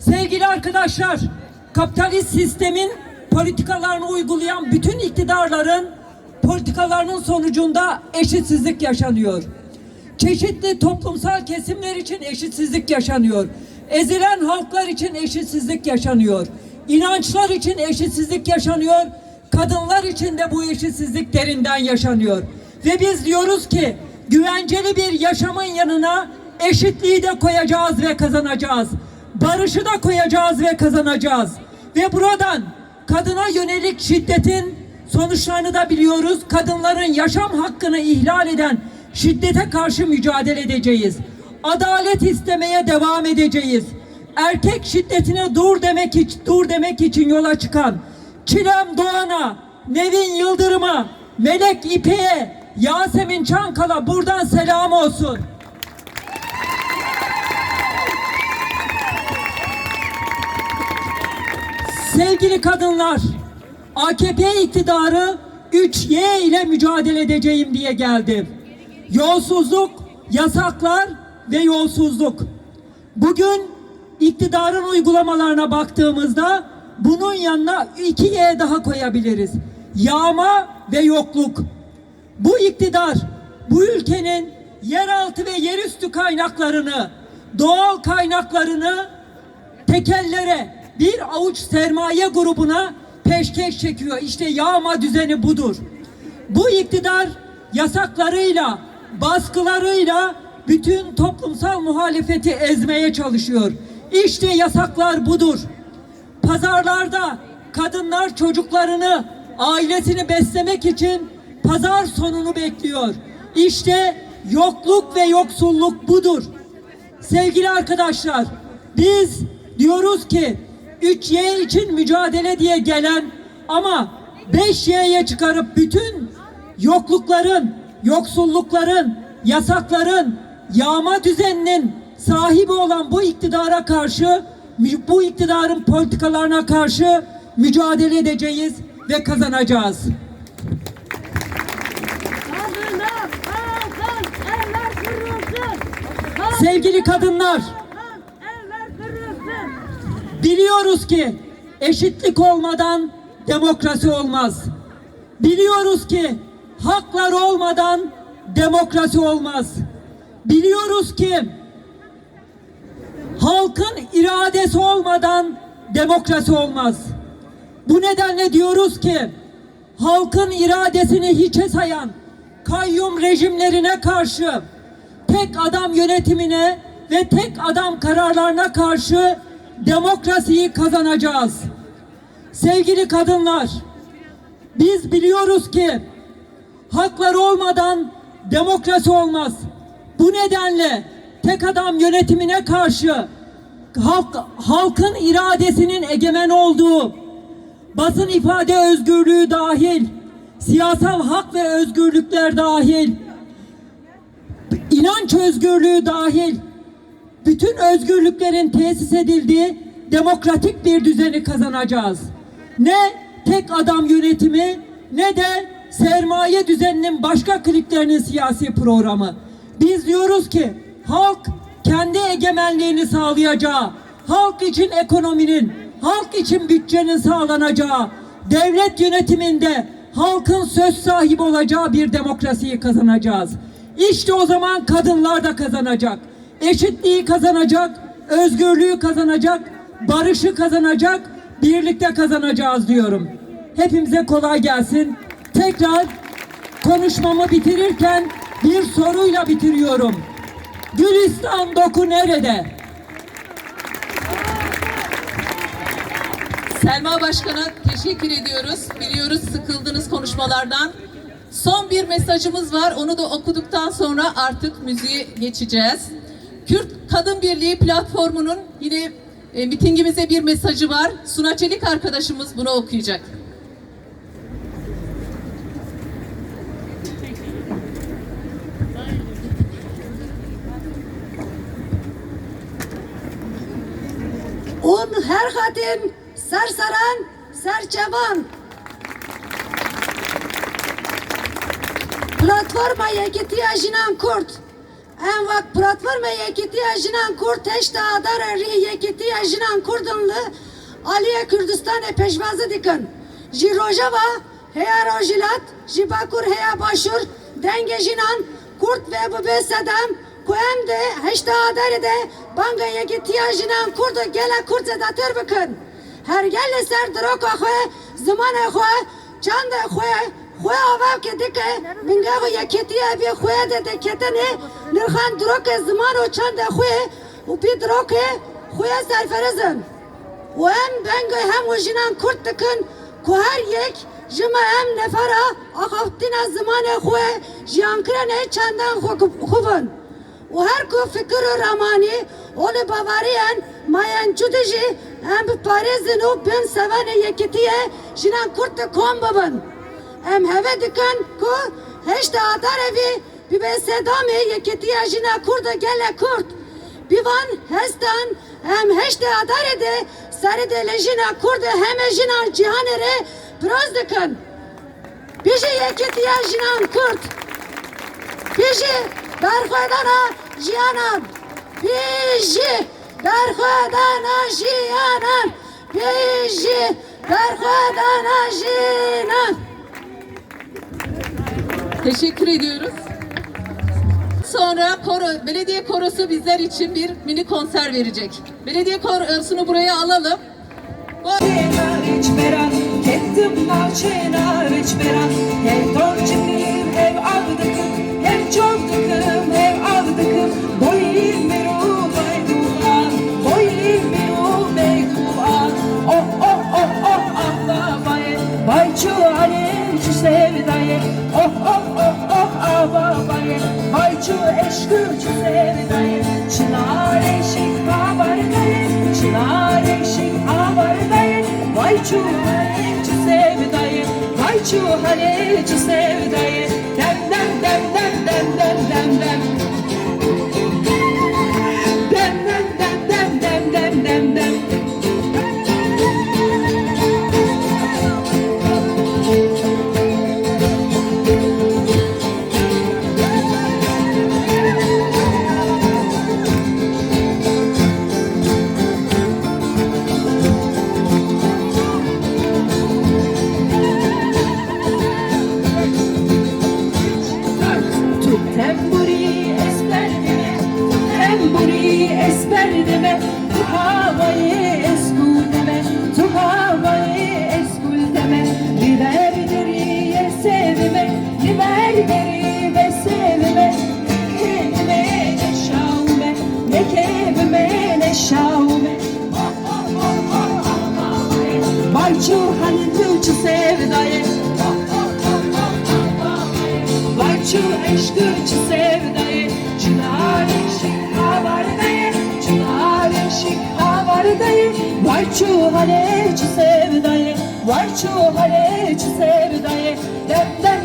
Sevgili arkadaşlar, kapitalist sistemin politikalarını uygulayan bütün iktidarların politikalarının sonucunda eşitsizlik yaşanıyor. Çeşitli toplumsal kesimler için eşitsizlik yaşanıyor. Ezilen halklar için eşitsizlik yaşanıyor. İnançlar için eşitsizlik yaşanıyor. Kadınlar için de bu eşitsizlik derinden yaşanıyor. Ve biz diyoruz ki güvenceli bir yaşamın yanına eşitliği de koyacağız ve kazanacağız. Barışı da koyacağız ve kazanacağız. Ve buradan kadına yönelik şiddetin sonuçlarını da biliyoruz. Kadınların yaşam hakkını ihlal eden şiddete karşı mücadele edeceğiz. Adalet istemeye devam edeceğiz. Erkek şiddetine dur demek için, dur demek için yola çıkan Çilem Doğan'a, Nevin Yıldırım'a, Melek İpek'e, Yasemin Çankala buradan selam olsun. Sevgili kadınlar, AKP iktidarı 3Y ile mücadele edeceğim diye geldi. Yolsuzluk, yasaklar ve yolsuzluk. Bugün iktidarın uygulamalarına baktığımızda bunun yanına 2Y daha koyabiliriz. Yağma ve yokluk. Bu iktidar bu ülkenin yeraltı ve yerüstü kaynaklarını, doğal kaynaklarını tekellere, bir avuç sermaye grubuna peşkeş çekiyor. İşte yağma düzeni budur. Bu iktidar yasaklarıyla, baskılarıyla bütün toplumsal muhalefeti ezmeye çalışıyor. İşte yasaklar budur. Pazarlarda kadınlar çocuklarını, ailesini beslemek için pazar sonunu bekliyor. İşte yokluk ve yoksulluk budur. Sevgili arkadaşlar, biz diyoruz ki 3Y için mücadele diye gelen ama 5Y'ye çıkarıp bütün yoklukların, yoksullukların, yasakların, yağma düzeninin sahibi olan bu iktidara karşı, bu iktidarın politikalarına karşı mücadele edeceğiz ve kazanacağız. Sevgili kadınlar. Biliyoruz ki eşitlik olmadan demokrasi olmaz. Biliyoruz ki haklar olmadan demokrasi olmaz. Biliyoruz ki halkın iradesi olmadan demokrasi olmaz. Bu nedenle diyoruz ki halkın iradesini hiçe sayan kayyum rejimlerine karşı tek adam yönetimine ve tek adam kararlarına karşı demokrasiyi kazanacağız. Sevgili kadınlar, biz biliyoruz ki haklar olmadan demokrasi olmaz. Bu nedenle tek adam yönetimine karşı halk, halkın iradesinin egemen olduğu basın ifade özgürlüğü dahil, siyasal hak ve özgürlükler dahil, inanç özgürlüğü dahil, bütün özgürlüklerin tesis edildiği demokratik bir düzeni kazanacağız. Ne tek adam yönetimi ne de sermaye düzeninin başka kliklerinin siyasi programı. Biz diyoruz ki halk kendi egemenliğini sağlayacağı, halk için ekonominin, halk için bütçenin sağlanacağı, devlet yönetiminde halkın söz sahibi olacağı bir demokrasiyi kazanacağız. İşte o zaman kadınlar da kazanacak. Eşitliği kazanacak, özgürlüğü kazanacak, barışı kazanacak, birlikte kazanacağız diyorum. Hepimize kolay gelsin. Tekrar konuşmamı bitirirken bir soruyla bitiriyorum. Gülistan doku nerede? Selma Başkan'a teşekkür ediyoruz. Biliyoruz sıkıldınız konuşmalardan. Son bir mesajımız var. Onu da okuduktan sonra artık müziğe geçeceğiz. Kürt Kadın Birliği platformunun yine e, mitingimize bir mesajı var. Suna Çelik arkadaşımız bunu okuyacak. Un her kadın sersaran, serçevan. Platformaya ihtiyacınan kurt. En vak platforma yekitiya jinan Kurd heşta adara ri yekitiya jinan Kurdunlu Aliye Kürdistan e peşvazı dikin. Ji Rojava heya rojilat, ji Bakur heya başur, denge jinan Kurt ve bu besedem Kuem de heşta adare de banga yekitiya jinan Kurdu gele Kurt zedatır bikin. Her gelle ser droka xwe, zimane xwe, çande xwe, xwe avav ke dike, mingav yekitiya bi xwe de de ketene, nirxan droke ziman o çande xwe, u pi droke xwe serferezin. و ام بنگ هم و جنان کرد دکن که هر یک جمع ام نفره آخفتین از زمان خواه جیان کرن چندان خوبن و هر کو فکر و رمانی اول باوریان ماین چودجی ام پاریزن و بین سوان یکیتیه جنان کرد کام ببن em heve dikan ku heşta adar evi bi be sedame yeketiya jina kurda e gele kurd. Bivan hestan em heşta adar ede sare de lejina kurda e heme jina cihanere proz dikan bije yeketiya jina kurd. Bije berxwedana jianan bije berxwedana jianan bije berxwedana jianan Teşekkür ediyoruz. Sonra koro, belediye korosu bizler için bir mini konser verecek. Belediye korosunu buraya alalım. Bu- Riç beyduan Oh oh oh oh Allah baye Bayçu alem şu sevdaye Oh oh oh oh Allah baye Bayçu eşkü şu sevdaye Çınar eşik haberdaye Çınar eşik sevdaye Bayçu alem şu sevdaye Dem dem dem dem dem şaume. Bayçu halinde uçu sevdaye, Varçu eşkırçı sevdayı Çınar eşik havardayı Çınar eşik havardayı Varçu haleci sevdayı Varçu haleci sevdayı Dem dem dem dem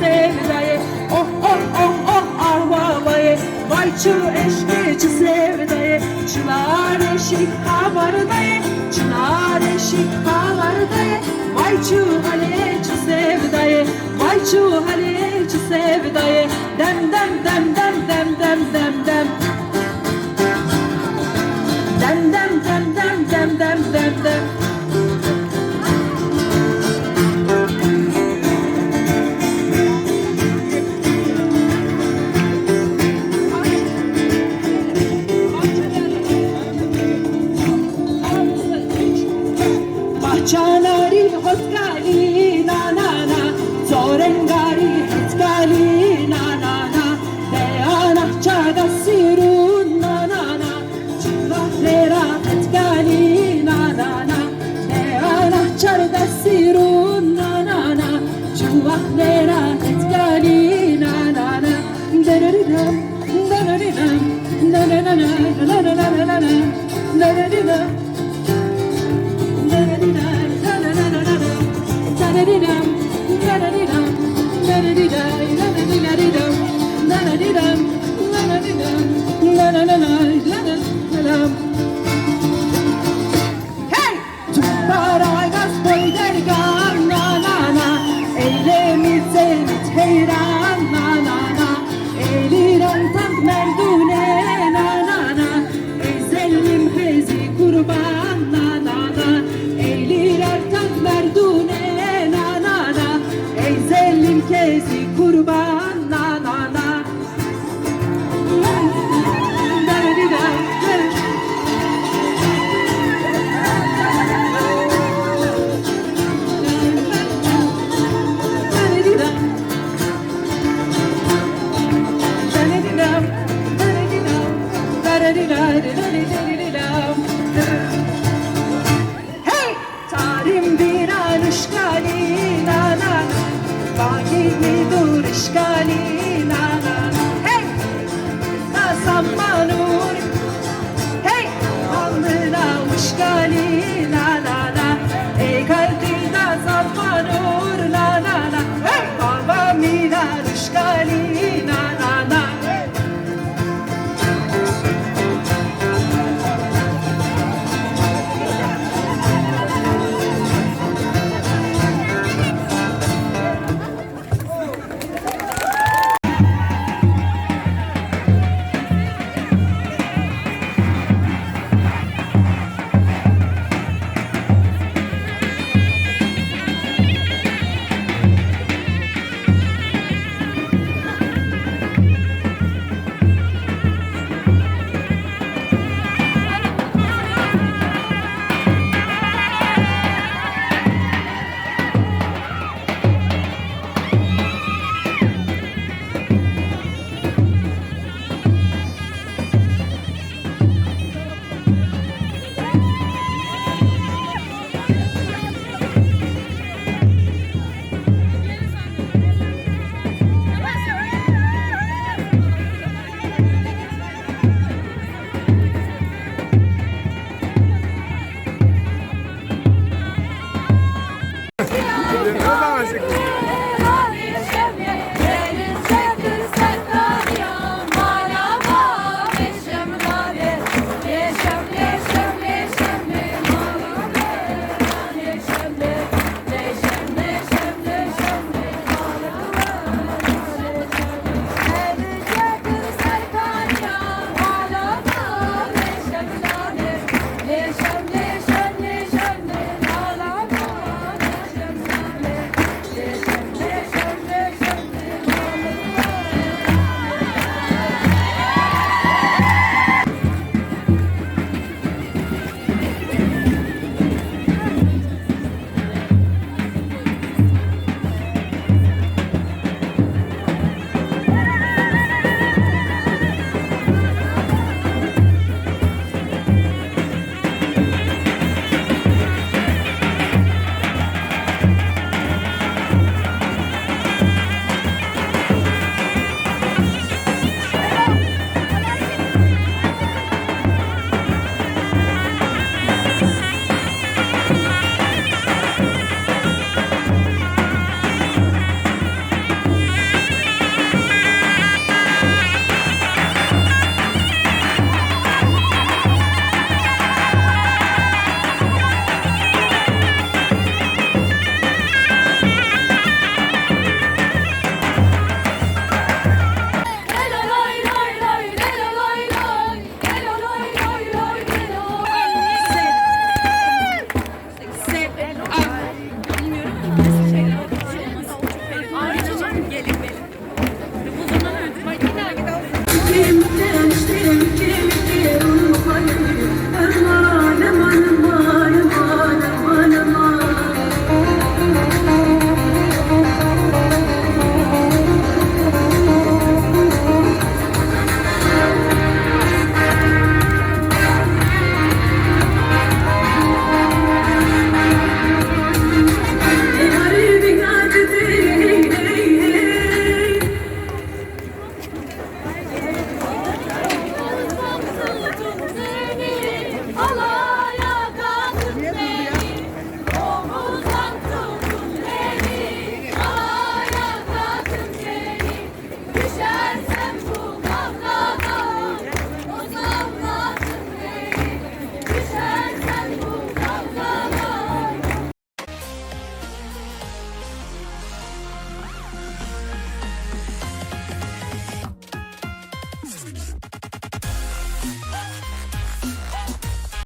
sevdaye. Oh oh oh oh vavaye, vay çu eşki çu sevdaye. Çınar eşik havardaye, çınar eşik havardaye. Vay çu hale çu sevdaye, vay çu hale çu sevdaye. Dem dem dem dem dem dem dem dem. Dem dem dem dem dem dem dem dem. La la la la la la. La la di da. La la di da. La la la la la. La la di da. La la di da. La la di da. La la di da. La la di da. La la di da. La la di da. La la la la la. La la na na Hey! Tarihim